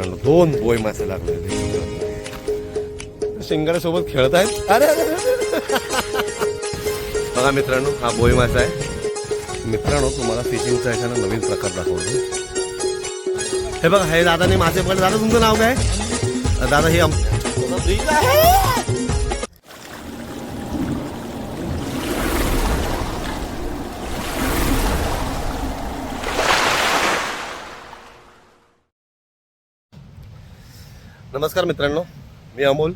मित्रांनो दोन बोय मासे लागले शिंगाड्यासोबत खेळत आहेत? अरे बघा मित्रांनो हा बोय मासा आहे. मित्रांनो तुम्हाला फिशिंगचा एखादा नवीन प्रकार दाखवतो. हे बघा हे दादाने मासे पकडले. दादा तुमचं नाव काय? दादा हे नमस्कार मित्रांनो मी अमोल.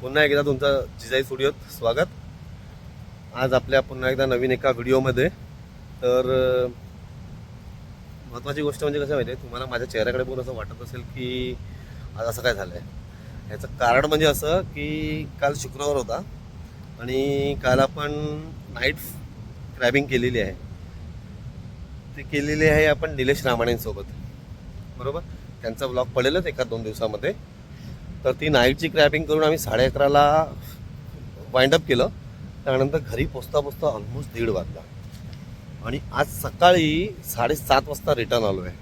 पुन्हा एकदा तुमचं जिजाई स्टुडिओत स्वागत. आज आपल्या पुन्हा एकदा नवीन एका व्हिडिओमध्ये. तर महत्त्वाची गोष्ट म्हणजे कसं माहिती आहे तुम्हाला माझ्या चेहऱ्याकडे बघून असं वाटत असेल की आज असं काय झालं आहे ह्याचं कारण म्हणजे असं की काल शुक्रवार होता आणि काल आपण नाईट क्रॅबिंग केलेली आहे. ती केलेली आहे आपण निलेश रामाणेंसोबत बरोबर? त्यांचा ब्लॉग पडेलच एका दोन दिवसामध्ये. तर ती नाईटची क्रॅपिंग करून आम्ही साडे अकराला वाइंडअप केलं. त्यानंतर घरी पोचता पोचता ऑलमोस्ट दीड वाजला. आणि आज सकाळी साडेसात वाजता रिटर्न आलो आहे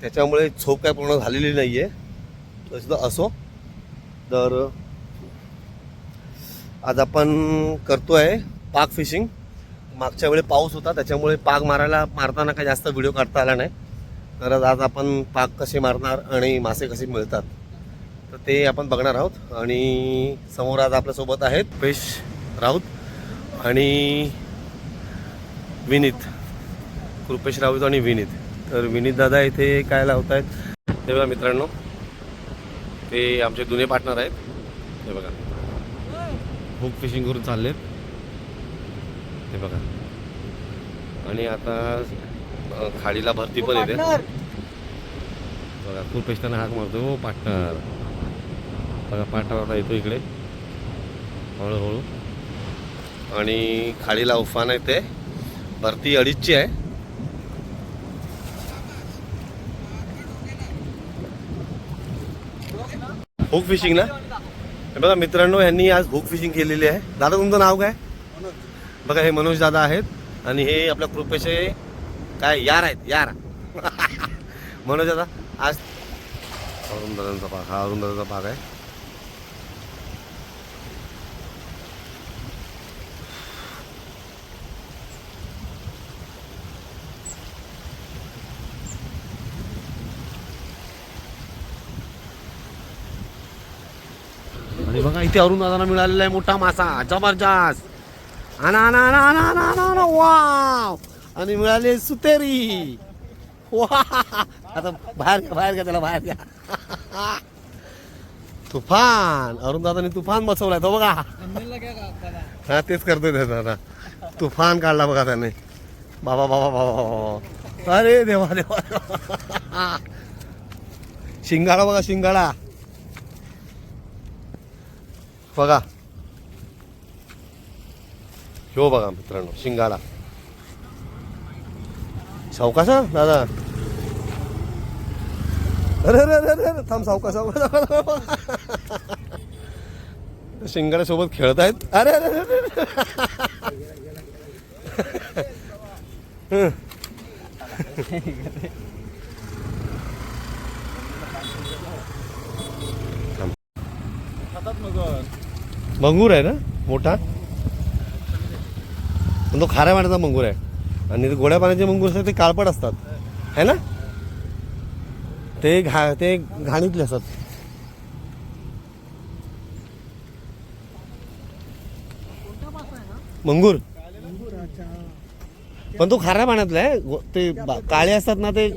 त्याच्यामुळे झोप काय पूर्ण झालेली नाही आहे तसं असो. तर आज आपण करतो आहे पाक फिशिंग मागच्या वेळी पाऊस होता त्याच्यामुळे पाक मारायला मारताना काही जास्त व्हिडिओ काढता आला नाही. तर आज आपण पाक कसे मारणार आणि मासे कसे मिळतात तर ते आपण बघणार आहोत. आणि समोर आज आपल्यासोबत आहेत पेश राऊत आणि विनीत. कृपेश राऊत आणि विनीत. तर विनीत दादा इथे काय लावत आहेत ते बघा मित्रांनो ते आमचे जुने पार्टनर आहेत. हे बघा. हुक फिशिंग करून चाललेत. हे बघा. आणि आता खाडीला भरती पण येते. बघा त्यांना हाक मारतो. हो पार्टनर बघा आता येतो इकडे. हळूहळू. आणि खाडीला उफान येते. भरती अडीचची आहे. हुक फिशिंग ना? बघा मित्रांनो यांनी आज हुक फिशिंग केलेली आहे. दादा तुमचं नाव काय? बघा हे मनोज दादा आहेत. आणि हे आपल्या कृपेचे काय यार आहेत यार. मनोज दादा आज अरुंदाचा दादांचा पाक हा अरुंदाचा पाक आहे. आणि बघा इथे अरुण दादांना मिळालेला आहे मोठा मासा. जबरदस्त. आना आना आना आना आना आना. वाव! आणि मिळाले सुतेरी. वा आता बाहेर घ्या बाहेर घ्या त्याला बाहेर घ्या. तुफान. अरुणदादाने तुफान बसवलाय तो बघा. हा तेच करतोय त्याचा आता. तुफान काढला बघा त्याने. बाबा बाबा बाबा बाबा अरे देवा देवा शिंगाडा बघा शिंगाडा. बघा. हो बघा मित्रांनो शिंगाडा. सावकाशा दादा. अरे अरे अरे अरे थांब सावका सावका शिंगाड्यासोबत खेळत आहेत अरे अरे अरे, मंगूर आहे ना? मोठा? पण तो खाऱ्या पाण्याचा मंगूर आहे. आणि ते गोड्या पाण्याचे मंगूर असतात ते काळपट असतात. है ना? ते घा ते घाणीतले असतात. मंगूर. पण तो खाऱ्या पाण्यातला आहे. ते बा- काळे असतात ना ते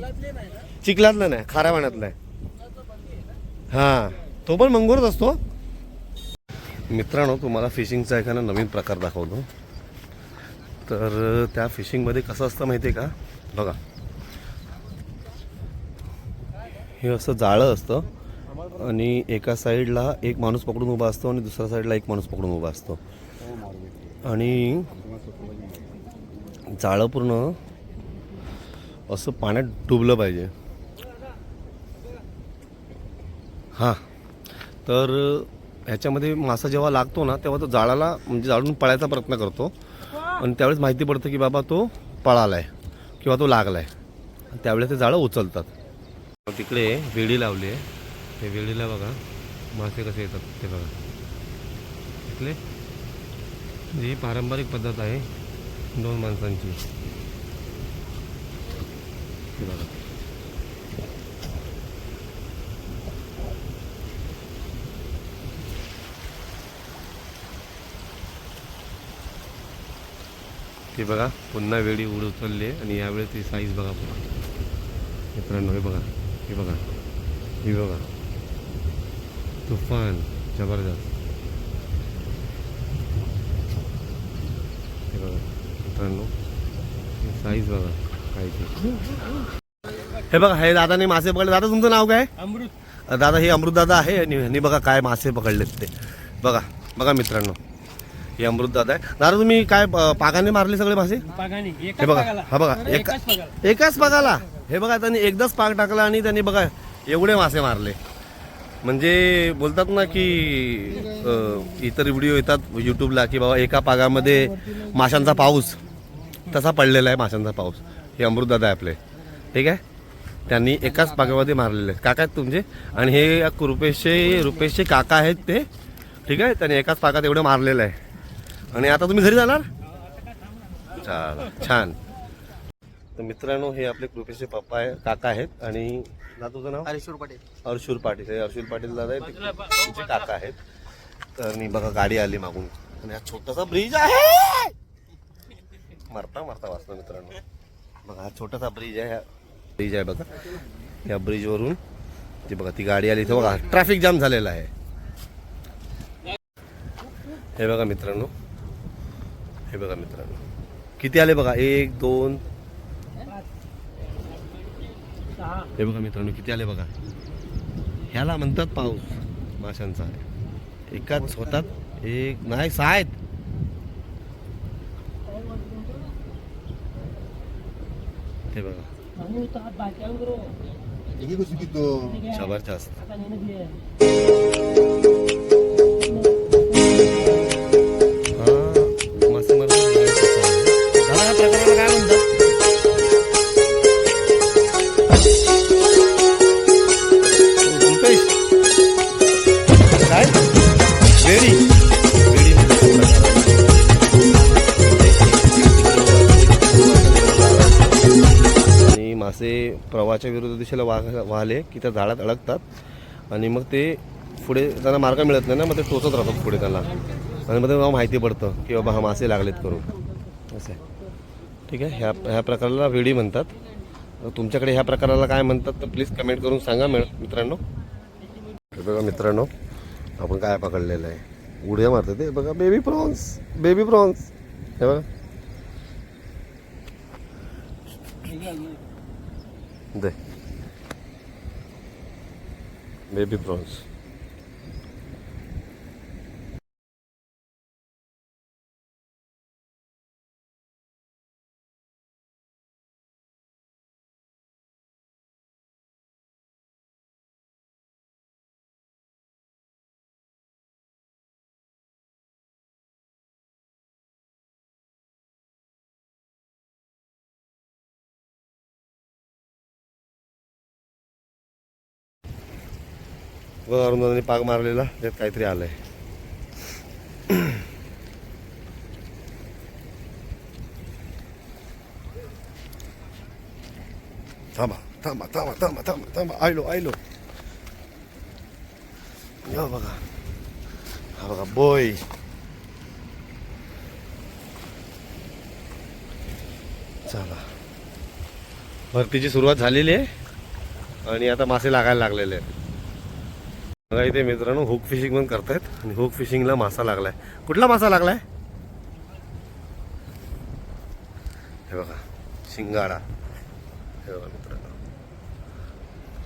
चिखलातलं नाही खाऱ्या पाण्यातलं आहे. हा तो पण मंगूरच असतो. मित्रांनो तुम्हाला फिशिंगचा एखादा नवीन प्रकार दाखवतो. तर त्या फिशिंगमध्ये कसं असतं माहिती आहे का? बघा. हे असं जाळं असतं आणि एका साईडला एक माणूस पकडून उभा असतो आणि दुसऱ्या साईडला एक माणूस पकडून उभा असतो. आणि जाळं पूर्ण असं पाण्यात डुबलं पाहिजे. हां. तर ह्याच्यामध्ये मासा जेव्हा लागतो ना तेव्हा तो जाळाला म्हणजे जाळून पळायचा प्रयत्न करतो. आणि त्यावेळेस माहिती पडतं की बाबा तो पळाला आहे किंवा तो लागला आहे त्यावेळेस ते जाळं उचलतात. तिकडे वेळी लावली आहे. ते वेळीला बघा मासे कसे येतात ते बघा. इकडे ही पारंपरिक पद्धत आहे दोन माणसांची. बघा. ते बघा पुन्हा वेळी उड उचलली आहे आणि यावेळी ती साईज बघा पुन्हा. मित्रांनो हे बघा हे बघा हे बघा. तुफान जबरदस्त. हे बघा मित्रांनो साईज बघा काय हे बघा हे दादाने मासे पकडले. दादा तुमचं नाव काय? अमृत. दादा हे अमृत दादा आहे आणि बघा काय मासे पकडलेत ते. बघा बघा मित्रांनो. हे अमृत दादा आहे. दादा तुम्ही काय अं, पागाने मारले सगळे मासे? पागानी. हे एकाच बघा पागाला. हा बघा एका एकाच पागाला. एकाच पागाला. हे बघा त्यांनी एकदाच पाग टाकला आणि त्यांनी बघा एवढे मासे मारले. म्हणजे बोलतात ना की अं, इतर व्हिडिओ येतात यूट्यूबला की बाबा एका पागामध्ये माशांचा पाऊस. तसा पडलेला आहे माशांचा पाऊस. हे अमृतदादा आहे आपले. ठीक आहे? त्यांनी एकाच पागामध्ये मारलेले आहेत. काका आहेत तुमचे? आणि हे रुपेशचे रुपेशचे काका आहेत ते. ठीक आहे? त्यांनी एकाच पागात एवढं मारलेलं आहे. आणि आता तुम्ही घरी जाणार? चाल छान. तर मित्रांनो हे आपले कृपेशचे पप्पा आहे काका आहेत आणि ना तुझं नाव? हरेश्वर पाटील. अर्शुल पाटील. हे अर्शुल पाटील दादा आहेत ते त्यांचे काका आहेत. तर आणि बघा गाडी आली मागून. आणि हा छोटासा ब्रिज आहे! मरता मरता वाचतो मित्रांनो. बघा हा छोटासा ब्रिज आहे ब्रिज आहे बघा. या ब्रिजवरून ती बघा ती गाडी आली. तर बघा ट्रॅफिक जाम झालेला आहे. हे बघा मित्रांनो हे बघा मित्रांनो. किती आले बघा? एक दोन. हे बघा मित्रांनो किती आले बघा? ह्याला म्हणतात पाऊस. माशांचा. एकाच होतात. एक नाही सहा आहेत हे बघा जबरदस्त हा त्या झाडात अडकतात. आणि मग ते पुढे त्यांना मार्ग मिळत नाही ना मग ते टोचत राहतात पुढे त्याला आणि मग तेव्हा माहिती पडतं की बाबा हा मासे लागलेत करून. असं आहे. ठीक आहे? ह्या ह्या प्रकाराला वेडी म्हणतात. तुमच्याकडे ह्या प्रकाराला काय म्हणतात तर प्लीज कमेंट करून सांगा मिळ मित्रांनो. हे बघा मित्रांनो आपण काय पकडलेलं आहे? उड्या मारते ते. बघा बेबी प्रॉन्स बेबी प्रॉन्स हे बघा. दे. बेबी प्रॉन्स अरुंदाने पाग मारलेला त्यात काहीतरी आलंय. थांबा थांबा थांबा थांबा थांबा थांबा. आयलो आयलो. या बघा. हा बघा बोय. चला. भरतीची सुरुवात झालेली आहे. आणि आता मासे लागायला लागलेले आहेत. बघा इथे मित्रांनो हुक फिशिंग पण करतायत आणि हुक फिशिंगला मासा लागलाय. कुठला मासा लागलाय? हे बघा शिंगाडा. हे बघा मित्रांनो.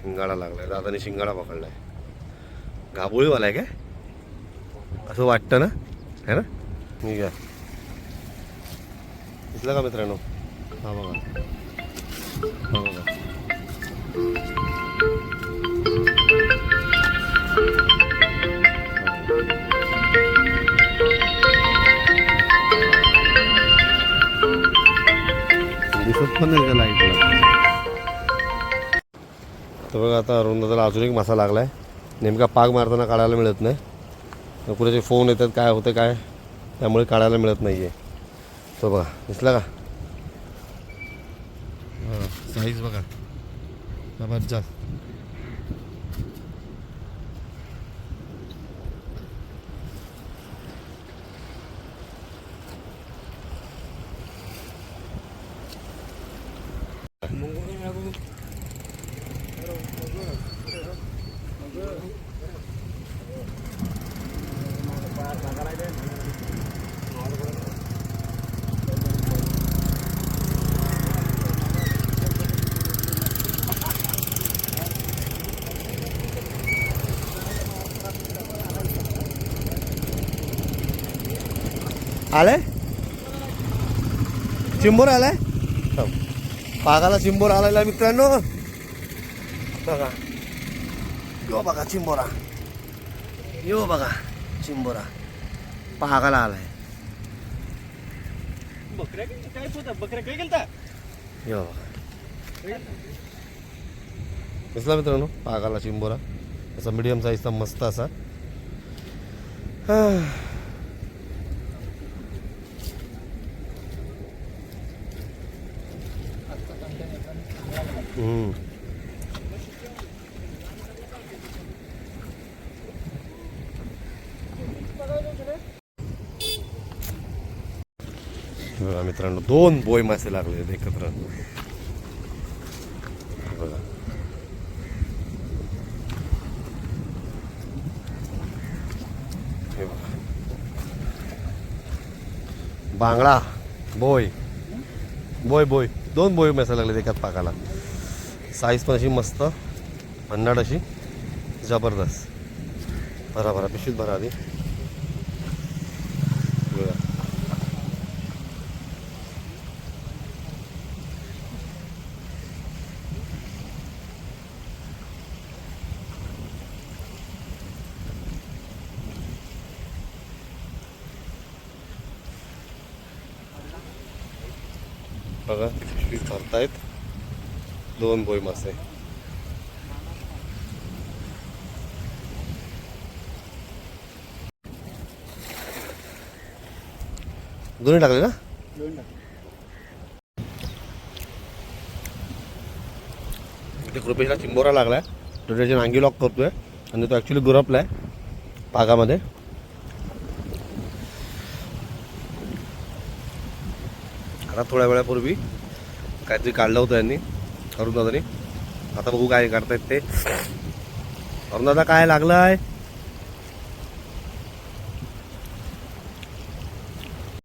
शिंगाडा लागलाय. दादाने शिंगाडा पकडलाय. घाबोळीवाला आहे काय? असं वाटतं ना? है ना? मी घ्या दिसलं का मित्रांनो? हा बघा. पण नाही तर बघा आता अरुण दादाला अजून एक मासा लागला आहे नेमका पाग मारताना काढायला मिळत नाही. कुणाचे फोन येतात काय होतं काय त्यामुळे काढायला मिळत नाही आहे तो बघा दिसला का? हां साईज बघा. जबरदस्त. आलाय? चिंबोर आलाय? थांब. पागाला चिंबोर आलाय मित्रांनो. बघा. यो बघा चिंबोरा. यो बघा चिंबोरा. पागाला आलाय. यो बघा. दिसला मित्रांनो पागाला चिंबोरा. असा मिडियम साईजचा मस्त असा. बघा मित्रांनो दोन बोय मासे लागले एकत्र. बघा. बघा. बांगडा बोय बोय बोय दोन बोय मासे लागले एकाच पाकाला. साईज पण अशी मस्त. भन्नाट अशी. जबरदस्त. भरा भरा. पिशवीत भरा आधी. बघा. बघा पिशवीत भरतायत. दोन बोय मासे. दोन्ही टाकले ना? इथे कृपेशला चिंबोरा लागलाय. तो त्याची नांगी लॉक करतोय. आणि तो ॲक्च्युली गुरपलाय. पागामध्ये. आता थोड्या वेळापूर्वी काहीतरी काढलं होतं यांनी. अरुणदादाने. आता बघू काय करतायत ते. अरुण दादा काय लागलाय?